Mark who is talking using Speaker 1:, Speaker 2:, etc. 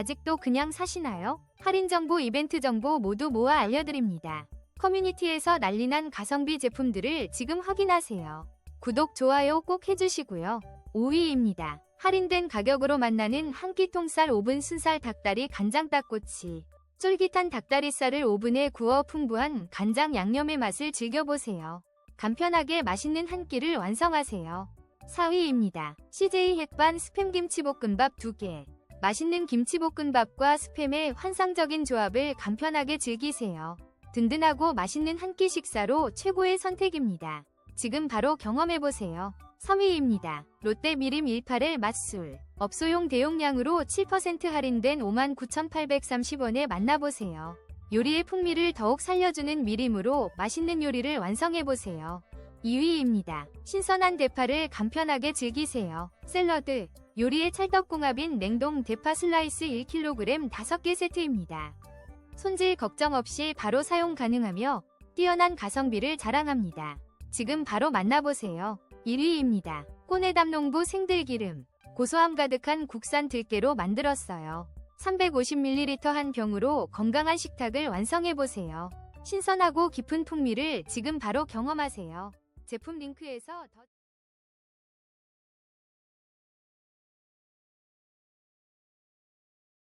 Speaker 1: 아직도 그냥 사시나요? 할인 정보, 이벤트 정보 모두 모아 알려드립니다. 커뮤니티에서 난리난 가성비 제품들을 지금 확인하세요. 구독, 좋아요 꼭 해주시고요. 5위입니다. 할인된 가격으로 만나는 한 끼 통쌀 오븐 순살 닭다리 간장 닭꼬치. 쫄깃한 닭다리살을 오븐에 구워 풍부한 간장 양념의 맛을 즐겨보세요. 간편하게 맛있는 한 끼를 완성하세요. 4위입니다. CJ 햇반 스팸 김치볶음밥 2개. 맛있는 김치볶음밥과 스팸의 환상적인 조합을 간편하게 즐기세요. 든든하고 맛있는 한 끼 식사로 최고의 선택입니다. 지금 바로 경험해보세요. 3위입니다. 롯데 미림 18의 맛술. 업소용 대용량으로 7% 할인된 59,830원에 만나보세요. 요리의 풍미를 더욱 살려주는 미림으로 맛있는 요리를 완성해보세요. 2위입니다. 신선한 대파를 간편하게 즐기세요. 샐러드. 요리의 찰떡궁합인 냉동 대파 슬라이스 1kg 5개 세트입니다. 손질 걱정 없이 바로 사용 가능하며 뛰어난 가성비를 자랑합니다. 지금 바로 만나보세요. 1위입니다. 꼬내담 농부 생들기름. 고소함 가득한 국산 들깨로 만들었어요. 350ml 한 병으로 건강한 식탁을 완성해보세요. 신선하고 깊은 풍미를 지금 바로 경험하세요. 제품 링크에서 더